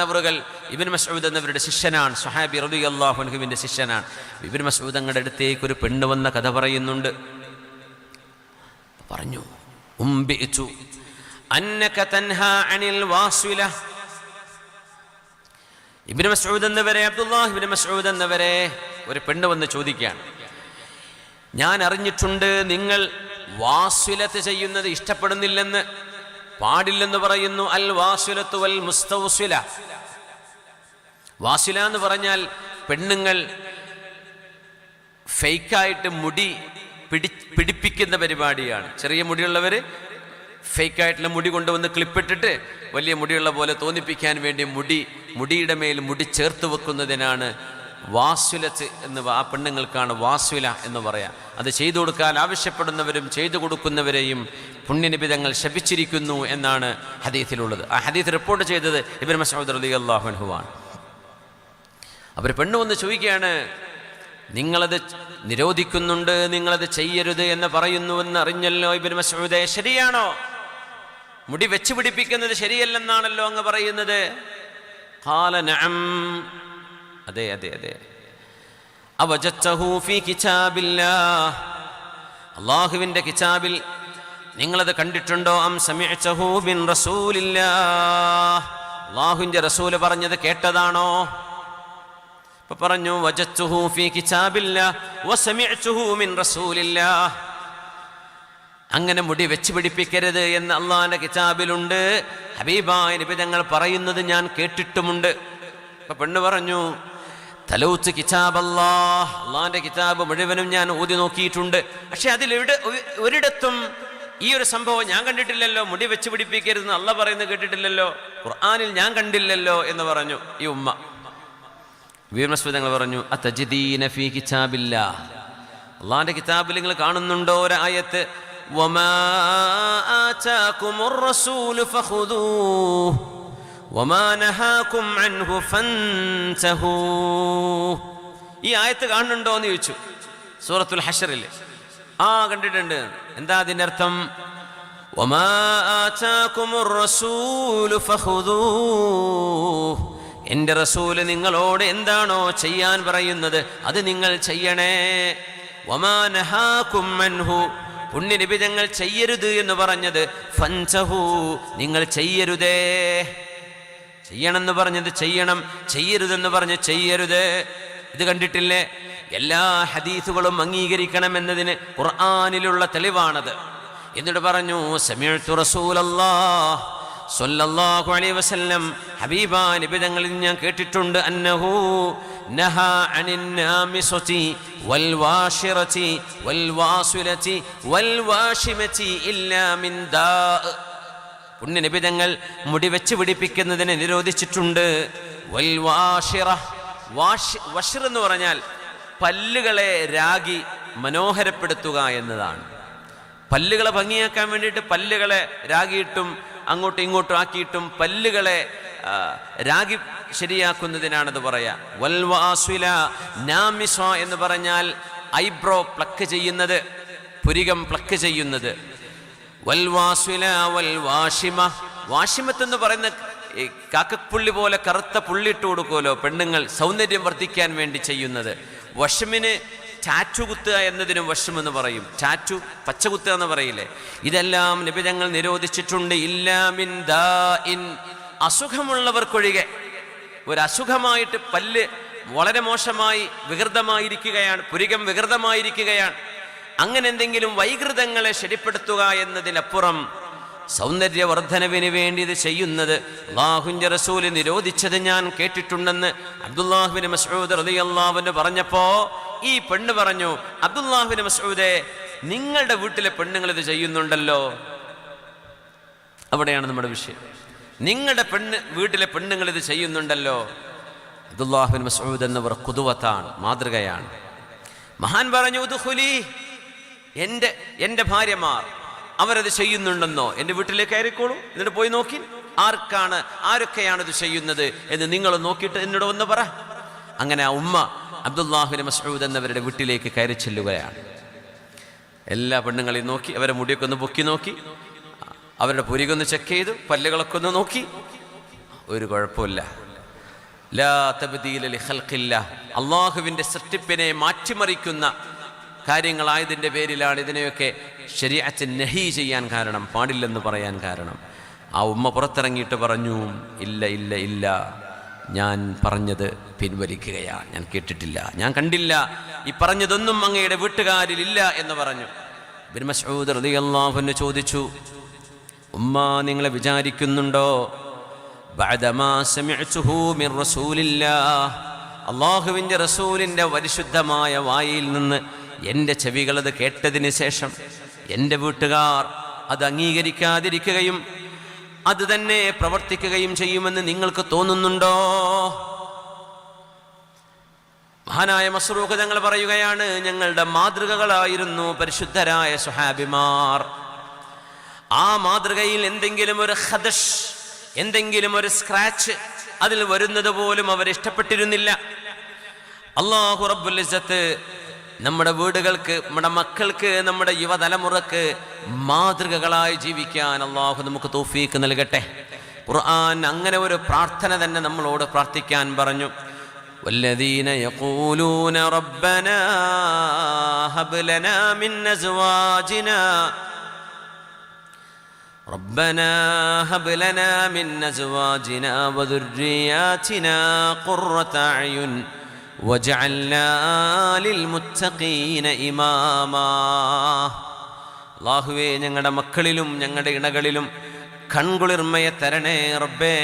അവറുകൾ ഇബിൻ മസൂദ് എന്നവരുടെ ശിഷ്യനാണ്. സുഹാബി റബി അള്ളാഹുൻഹുവിന്റെ ശിഷ്യനാണ്. ഇബിൻ മസൂദ് അങ്ങയുടെ അടുത്തേക്ക് ഒരു പെണ്ണ് വന്ന കഥ പറയുന്നുണ്ട്. പറഞ്ഞു ഇബിൻ മസൂദ് എന്നവരെ അബ്ദുല്ലാഹിബിൻ മസൂദ് എന്നവരെ ഒരു പെണ്ണ് വന്ന് ചോദിക്കുകയാണ്. ഞാൻ അറിഞ്ഞിട്ടുണ്ട് നിങ്ങൾ വാസുലത്ത് ചെയ്യുന്നത് ഇഷ്ടപ്പെടുന്നില്ലെന്ന്. പാടില്ലെന്ന് പറയുന്നു അൽ വാസുലത്തു വൽ മുസ്തൗസുല. വാസുല എന്ന് പറഞ്ഞാൽ പെണ്ണുങ്ങൾ ഫേക്കായിട്ട് മുടി പിടി പിടിപ്പിക്കുന്ന പരിപാടിയാണ്. ചെറിയ മുടിയുള്ളവർ ഫേക്കായിട്ടുള്ള മുടി കൊണ്ടുവന്ന് ക്ലിപ്പിട്ടിട്ട് വലിയ മുടിയുള്ള പോലെ തോന്നിപ്പിക്കാൻ വേണ്ടി മുടി മുടിയുടെ മേൽ മുടി ചേർത്ത് വെക്കുന്നതിനാണ് വാസ്വിലത്ത് എന്ന് ആ പെണ്ണുങ്ങൾക്കാണ് വാസുല എന്ന് പറയാം. അത് ചെയ്തു കൊടുക്കാൻ ആവശ്യപ്പെടുന്നവരും ചെയ്തു കൊടുക്കുന്നവരെയും പുണ്യനിബിതങ്ങൾ ശപിച്ചിരിക്കുന്നു എന്നാണ് ഹദീസിലുള്ളത്. ആ ഹദീസ് റിപ്പോർട്ട് ചെയ്തത് ഇബിൻ മസൂദ് അലി ആണ് അവർ പെണ്ണ് വന്ന് ചോദിക്കുകയാണ് നിങ്ങളത് നിരോധിക്കുന്നുണ്ട് നിങ്ങളത് ചെയ്യരുത് എന്ന് പറയുന്നുവെന്ന് അറിഞ്ഞല്ലോ ഇബിൻ മസൂദെ ശരിയാണോ? മുടി വെച്ച് പിടിപ്പിക്കുന്നത് ശരിയല്ലെന്നാണല്ലോ അങ്ങ് പറയുന്നത്. ഖാല നഅം. അതെ അതെ അതെ. അവജത്തഹു ഫീ കിതാബില്ലാഹ്. അള്ളാഹുവിന്റെ കിതാബിൽ നിങ്ങളത് കണ്ടിട്ടുണ്ടോ? അം ബിൻ റസൂലില്ലാഹ്. അള്ളാഹുവിന്റെ റസൂൽ പറഞ്ഞത് കേട്ടതാണോ? ഇപ്പൊ പറഞ്ഞു റസൂലില്ല ഫീ മിൻ റസൂലില്ലാഹ്. അങ്ങനെ മുടി വെച്ച് പിടിപ്പിക്കരുത് എന്ന് അള്ളാഹിന്റെ കിതാബിലുണ്ട്. ഹബീബായ നബി തങ്ങൾ പറയുന്നത് ഞാൻ കേട്ടിട്ടുമുണ്ട്. ഇപ്പൊ പെണ്ണ് പറഞ്ഞു തലൂത്ത് കിതാബ് അള്ളാഹ് അള്ളാഹിന്റെ കിതാബ് മുഴുവനും ഞാൻ ഊതി നോക്കിയിട്ടുണ്ട്. പക്ഷെ അതിൽ എവിടെ ഒരിടത്തും ഈ ഒരു സംഭവം ഞാൻ കണ്ടിട്ടില്ലല്ലോ മുടി വെച്ച് പിടിപ്പിക്കരുതെന്ന് അല്ല പറയുന്നത് കേട്ടിട്ടില്ലല്ലോ ഖുർആാനിൽ ഞാൻ കണ്ടില്ലല്ലോ എന്ന് പറഞ്ഞു ഈ ഉമ്മ. വീരമസ്മിതങ്ങൾ പറഞ്ഞു അള്ളാന്റെ ഫീ കിതാബിൽ നിങ്ങൾ കാണുന്നുണ്ടോ ഒരായത്ത് ഈ ആയത്ത് കാണുന്നുണ്ടോ എന്ന് ചോദിച്ചു സൂറത്തുൽ ഹഷറില്ലേ ആ കണ്ടിട്ടുണ്ട്. എന്താ അതിന്റെ അർത്ഥം എന്റെ റസൂൽ നിങ്ങളോട് എന്താണോ ചെയ്യാൻ പറയുന്നത് അത് നിങ്ങൾ ചെയ്യണേ. ഒമാനഹാക്കുംഹു പുണ്യനിബിതങ്ങൾ ചെയ്യരുത് എന്ന് പറഞ്ഞത് ഫൻസഹു. നിങ്ങൾ ചെയ്യരുതേ. ചെയ്യണമെന്ന് പറഞ്ഞത് ചെയ്യണം. ചെയ്യരുതെന്ന് പറഞ്ഞ് ചെയ്യരുത്. ഇത് കണ്ടിട്ടില്ലേ? എല്ലാ ഹദീസുകളും അംഗീകരിക്കണമെന്നതിന് ഖുർആാനിലുള്ള തെളിവാണത്. എന്നിട്ട് പറഞ്ഞു സമീഴ്ത്തു വസല്ലം. ഹബീബ ഞാൻ കേട്ടിട്ടുണ്ട് അന്നഹു നഹ വൽ വൽ വൽ പുണ്യനിബിതങ്ങൾ മുടി വെച്ച് പിടിപ്പിക്കുന്നതിനെ നിരോധിച്ചിട്ടുണ്ട്. വൽ വാഷിറ വാഷ് വഷിർ എന്ന് പറഞ്ഞാൽ പല്ലുകളെ രാഗി മനോഹരപ്പെടുത്തുക എന്നതാണ്. പല്ലുകളെ ഭംഗിയാക്കാൻ വേണ്ടിയിട്ട് പല്ലുകളെ രാഗിയിട്ടും അങ്ങോട്ടും ഇങ്ങോട്ടും ആക്കിയിട്ടും പല്ലുകളെ രാഗി ശരിയാക്കുന്നതിനാണത് പറയാ. നാമിസ എന്ന് പറഞ്ഞാൽ ഐബ്രോ പ്ലക്ക് ചെയ്യുന്നത് പുരികം പ്ലക്ക് ചെയ്യുന്നത്. വൽവാസുല വൽവാഷിമ വാഷിമത്ത് എന്ന് പറയുന്ന കാക്കപ്പുള്ളി പോലെ കറുത്ത പുള്ളിയിട്ട് കൊടുക്കുമല്ലോ പെണ്ണുങ്ങൾ സൗന്ദര്യം വർദ്ധിക്കാൻ വേണ്ടി ചെയ്യുന്നത്. വഷമിന് ടാറ്റു കുത്തുക എന്നതിനും വശം എന്ന് പറയും. ടാറ്റു പച്ച കുത്തുക എന്ന് പറയില്ലേ? ഇതെല്ലാം നിബിതങ്ങൾ നിരോധിച്ചിട്ടുണ്ട്. ഇല്ലാമിൻ ദാ ഇൻ അസുഖമുള്ളവർക്കൊഴികെ ഒരസുഖമായിട്ട് പല്ല് വളരെ മോശമായി വികൃതമായിരിക്കുകയാണ് പുരികം വികൃതമായിരിക്കുകയാണ്. അങ്ങനെ എന്തെങ്കിലും വൈകൃതങ്ങളെ ശരിപ്പെടുത്തുക എന്നതിനപ്പുറം സൗന്ദര്യവർദ്ധനവിന് വേണ്ടി ഇത് ചെയ്യുന്നത് അള്ളാഹുന്റെ റസൂൽ നിരോധിച്ചത് ഞാൻ കേട്ടിട്ടുണ്ടെന്ന് അബ്ദുല്ലാഹുബിന് മസൂദ് റതി അള്ളാഹുവിന് പറഞ്ഞപ്പോ ഈ പെണ്ണ് പറഞ്ഞു അബ്ദുല്ലാഹുബിന് മസൂദെ നിങ്ങളുടെ വീട്ടിലെ പെണ്ണുങ്ങൾ ഇത് ചെയ്യുന്നുണ്ടല്ലോ. അവിടെയാണ് നമ്മുടെ വിഷയം. നിങ്ങളുടെ പെണ്ണ് വീട്ടിലെ പെണ്ണുങ്ങൾ ഇത് ചെയ്യുന്നുണ്ടല്ലോ. അബ്ദുല്ലാഹുബിൻ മസൂദ് എന്നവർ കുതുവത്താണ് മാതൃകയാണ്. മഹാൻ പറഞ്ഞു എന്റെ എന്റെ എന്റെ ഭാര്യമാർ അവരത് ചെയ്യുന്നുണ്ടെന്നോ? എന്റെ വീട്ടിലേക്ക് കയറിക്കോളൂ. എന്നിട്ട് പോയി നോക്കി. ആർക്കാണ് ആരൊക്കെയാണ് ഇത് ചെയ്യുന്നത് എന്ന് നിങ്ങൾ നോക്കിയിട്ട് എന്നോട് ഒന്ന് പറ. അങ്ങനെ ആ ഉമ്മ അബ്ദുല്ലാഹുബിൻ മസൂദ് എന്നവരുടെ വീട്ടിലേക്ക് കയറി ചെല്ലുകയാണ്. എല്ലാ പെണ്ണുങ്ങളെയും നോക്കി അവരെ മുടിയൊക്കെ ഒന്ന് പൊക്കി നോക്കി. അവരുടെ പുരികൊന്ന് ചെക്ക് ചെയ്തു പല്ലുകളൊക്കെ ഒന്ന് നോക്കി. ഒരു കുഴപ്പമില്ല ലാ സൃഷ്ടിപ്പിനെ മാറ്റിമറിക്കുന്ന കാര്യങ്ങളായതിന്റെ പേരിലാണ് ഇതിനെയൊക്കെ ശരീഅത്ത് നഹി ചെയ്യാൻ കാരണം പാടില്ലെന്ന് പറയാൻ കാരണം. ആ ഉമ്മ പുറത്തിറങ്ങിയിട്ട് പറഞ്ഞു ഇല്ല ഇല്ല ഇല്ല. ഞാൻ പറഞ്ഞത് പിൻവലിക്കുകയാണ്. ഞാൻ കേട്ടിട്ടില്ല. ഞാൻ കണ്ടില്ല. ഈ പറഞ്ഞതൊന്നും അങ്ങയുടെ വീട്ടുകാരിൽ വീട്ടുകാരിലില്ല എന്ന് പറഞ്ഞു. ബിൻ ചോദിച്ചു ഉമ്മ നിങ്ങളെ വിചാരിക്കുന്നുണ്ടോ? അള്ളാഹുവിന്റെ റസൂലിന്റെ പരിശുദ്ധമായ വായിൽ നിന്ന് എന്റെ ചെവികളത് കേട്ടതിന് ശേഷം എന്റെ വീട്ടുകാർ അത് അംഗീകരിക്കാതിരിക്കുകയും അത് തന്നെ പ്രവർത്തിക്കുകയും ചെയ്യുമെന്ന് നിങ്ങൾക്ക് തോന്നുന്നുണ്ടോ? മഹാനായ മസ്റൂഖ് ഞങ്ങൾ പറയുകയാണ് ഞങ്ങളുടെ മാതൃകകളായിരുന്നു പരിശുദ്ധരായ സുഹാബിമാർ ആ മാതൃകയിൽ എന്തെങ്കിലും ഒരു ഹദഷ് എന്തെങ്കിലും ഒരു സ്ക്രാച്ച് അതിൽ വരുന്നത് പോലും അവർ ഇഷ്ടപ്പെട്ടിരുന്നില്ല. അള്ളാഹു റബ്ബുൽ ഇസ്സത്ത് നമ്മുടെ വീടുകൾക്ക് നമ്മുടെ മക്കൾക്ക് നമ്മുടെ യുവതലമുറക്ക് മാതൃകകളായി ജീവിക്കാൻ അള്ളാഹു നമുക്ക് തൗഫീക്ക് നൽകട്ടെ ഖുർആൻ അങ്ങനെ ഒരു പ്രാർത്ഥന തന്നെ നമ്മളോട് പ്രാർത്ഥിക്കാൻ പറഞ്ഞു والذين يقولون ربنا هب لنا من أزواجنا ربنا هب لنا من أزواجنا وذرياتنا قرة أعين وجعلنا للمتقين إماما അള്ളാഹുവേ ഞങ്ങളുടെ മക്കളിലും ഞങ്ങളുടെ ഇണകളിലും കൺകുളിർമയെ തരണേ റബ്ബേ.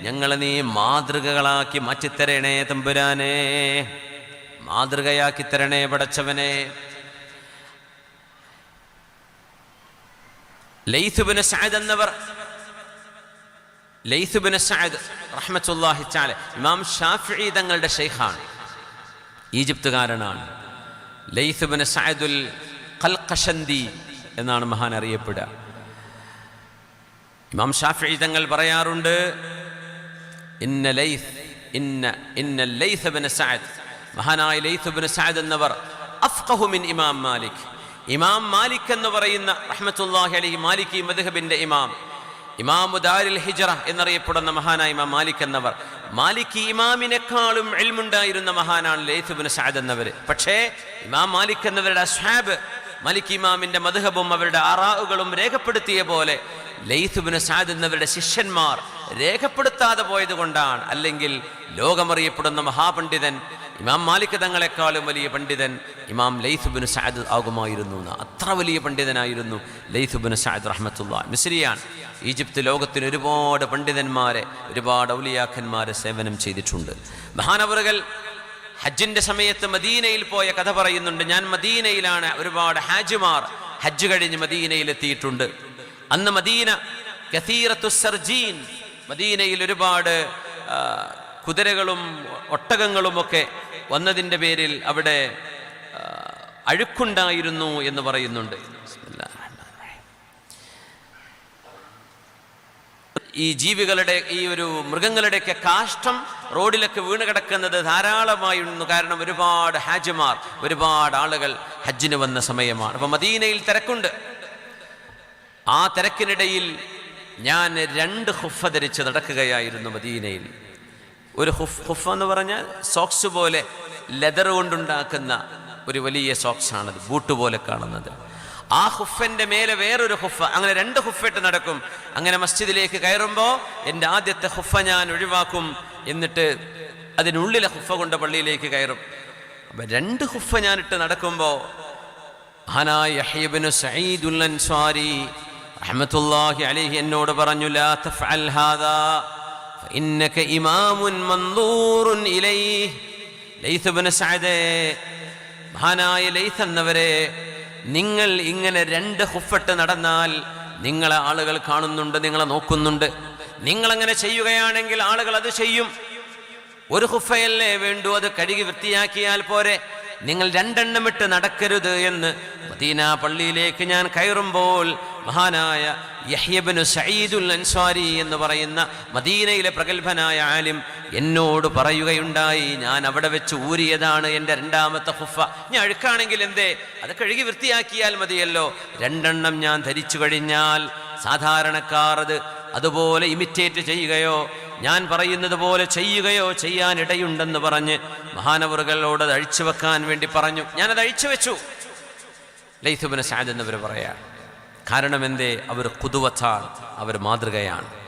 ഞങ്ങളെ നീ മാതൃകകളാക്കി മാറ്റിത്തരണേ തമ്പുരാനേ. മാതൃകയാക്കി തരണേ പടച്ചവനെ. ലൈസുബിന് സഅദ് എന്നവർ ലൈസുബിന് സഅദ് റഹ്മത്തുല്ലാഹി ഇമാം ഷാഫി തങ്ങളുടെ ഷെയ്ഖാണ് ഈജിപ്തുകാരനാണ്. ലൈസുബിന് സഅദുൽ കൽക്കഷന്തി എന്നാണ് മഹാൻ അറിയപ്പെടുക. ഇമാം ഷാഫി തങ്ങൾ പറയാറുണ്ട് ഇന്ന ലൈസ് ഇന്ന ഇന്ന ലൈസബിന് സായദ് മഹാനായ ലൈസുബിന് സായദ് എന്നവർ അഫ്ഖഹു മിൻ ഇമാം മാലിക്. ഇമാം മാലിക് എന്ന് പറയുന്ന റഹ്മത്തുല്ലാഹി അലി മാലിക് മദ്ഹബിന്റെ ഇമാം. ഇമാമുദാരിൽ ഹിജറ എന്നറിയപ്പെടുന്ന മഹാനായ ഇമാം മാലിക് എന്നവർ. മാലിക് ഇമാമിനെക്കാളും എൽമുണ്ടായിരുന്ന മഹാനാണ് ലൈസുബിന് സാദ് എന്നവര്. പക്ഷേ ഇമാം മാലിക് എന്നവരുടെ സ്വാബ് മാലിക് ഇമാമിന്റെ മധുഹബും അവരുടെ ആറാവുകളും രേഖപ്പെടുത്തിയ പോലെ ലൈസുബിന് സാദ് എന്നവരുടെ ശിഷ്യന്മാർ രേഖപ്പെടുത്താതെ പോയത് കൊണ്ടാണ് അല്ലെങ്കിൽ ലോകമറിയപ്പെടുന്ന മഹാപണ്ഡിതൻ ഇമാം മാലിക് തങ്ങളെക്കാളും വലിയ പണ്ഡിതൻ ഇമാം ലൈസുബിന് സഅദ് ആകുമായിരുന്നു അത്ര വലിയ പണ്ഡിതനായിരുന്നു ലൈസുബിന് സഅദ് റഹ്മത്തുള്ള. മിസ്രിയാണ്. ഈജിപ്ത് ലോകത്തിന് ഒരുപാട് പണ്ഡിതന്മാരെ ഒരുപാട് ഔലിയാക്കന്മാരെ സേവനം ചെയ്തിട്ടുണ്ട്. മഹാനവറുകൾ ഹജ്ജിന്റെ സമയത്ത് മദീനയിൽ പോയ കഥ പറയുന്നുണ്ട്. ഞാൻ മദീനയിലാണ് ഒരുപാട് ഹാജിമാർ ഹജ്ജ് കഴിഞ്ഞ് മദീനയിലെത്തിയിട്ടുണ്ട്. അന്ന് മദീന കസീറത്തു സർജീൻ മദീനയിൽ ഒരുപാട് കുതിരകളും ഒട്ടകങ്ങളുമൊക്കെ വന്നതിന്റെ പേരിൽ അവിടെ അഴുക്കുണ്ടായിരുന്നു എന്ന് പറയുന്നുണ്ട്. ഈ ജീവികളുടെ ഈ ഒരു മൃഗങ്ങളുടെയൊക്കെ കാഷ്ടം റോഡിലൊക്കെ വീണ് കിടക്കുന്നത് ധാരാളമായിരുന്നു. കാരണം ഒരുപാട് ഹാജിമാർ ഒരുപാട് ആളുകൾ ഹജ്ജിന് വന്ന സമയമാണ്. അപ്പൊ മദീനയിൽ തിരക്കുണ്ട്. ആ തിരക്കിനിടയിൽ ഞാൻ രണ്ട് ഹുഫ ധരിച്ച് നടക്കുകയായിരുന്നു മദീനയിൽ. ഒരു ഹുഫ് ഹുഫ് എന്ന് പറഞ്ഞാൽ സോക്സ് പോലെ ലെതർ കൊണ്ടുണ്ടാക്കുന്ന ഒരു വലിയ സോക്സ് ആണത് ബൂട്ട് പോലെ കാണുന്നത്. ആ ഹുഫന്റെ മേലെ വേറൊരു ഹുഫ് അങ്ങനെ രണ്ട് ഹുഫിട്ട് നടക്കും. അങ്ങനെ മസ്ജിദിലേക്ക് കയറുമ്പോൾ എന്റെ ആദ്യത്തെ ഹുഫ ഞാൻ ഒഴിവാക്കും എന്നിട്ട് അതിനുള്ളിലെ ഹുഫ കൊണ്ട് പള്ളിയിലേക്ക് കയറും. അപ്പം രണ്ട് ഹുഫ ഞാനിട്ട് നടക്കുമ്പോൾ അഹമ്മത്തുല്ലാഹി അലൈഹി എന്നോട് പറഞ്ഞു ലാ തഫ്അൽ ഹാദാ ഫഇന്നക إمام منظور إليه. ഇബ്നു സഅദേ മഹാനായ ലൈത്ത് എന്നവരെ നിങ്ങൾ ഇങ്ങനെ രണ്ട് ഹുഫട്ട് നടന്നാൽ നിങ്ങളെ ആളുകൾ കാണുന്നുണ്ട് നിങ്ങളെ നോക്കുന്നുണ്ട്. നിങ്ങളങ്ങനെ ചെയ്യുകയാണെങ്കിൽ ആളുകൾ അത് ചെയ്യും. ഒരു ഹുഫയല്ലേ വേണ്ടു അത് കഴുകി വൃത്തിയാക്കിയാൽ പോരെ. നിങ്ങൾ രണ്ടെണ്ണം ഇട്ട് നടക്കരുത് എന്ന് മദീന പള്ളിയിലേക്ക് ഞാൻ കയറുമ്പോൾ മഹാനായ യഹ്യബിനു സയ്യിദുൽ അൻസ്വാരി എന്ന് പറയുന്ന മദീനയിലെ പ്രഗത്ഭനായ ആലിം എന്നോട് പറയുകയുണ്ടായി ഞാൻ അവിടെ വെച്ച് ഊരിയതാണ് എന്റെ രണ്ടാമത്തെ ഹുഫ. ഞാൻ അഴുക്കാണെങ്കിൽ എന്തേ? അത് കഴുകി വൃത്തിയാക്കിയാൽ മതിയല്ലോ. രണ്ടെണ്ണം ഞാൻ ധരിച്ചു കഴിഞ്ഞാൽ സാധാരണക്കാർ അത് അതുപോലെ ഇമിറ്റേറ്റ് ചെയ്യുകയോ ഞാൻ പറയുന്നത് പോലെ ചെയ്യുകയോ ചെയ്യാനിടയുണ്ടെന്ന് പറഞ്ഞ് മഹാനവറുകളോട് അഴിച്ചു വെക്കാൻ വേണ്ടി പറഞ്ഞു. ഞാനത് അഴിച്ചു വെച്ചു. ലൈസുബിന് സാദ് എന്നവർ പറയാ കാരണം എന്തേ? അവർ കുതുവത്താണ് അവർ മാതൃകയാണ്.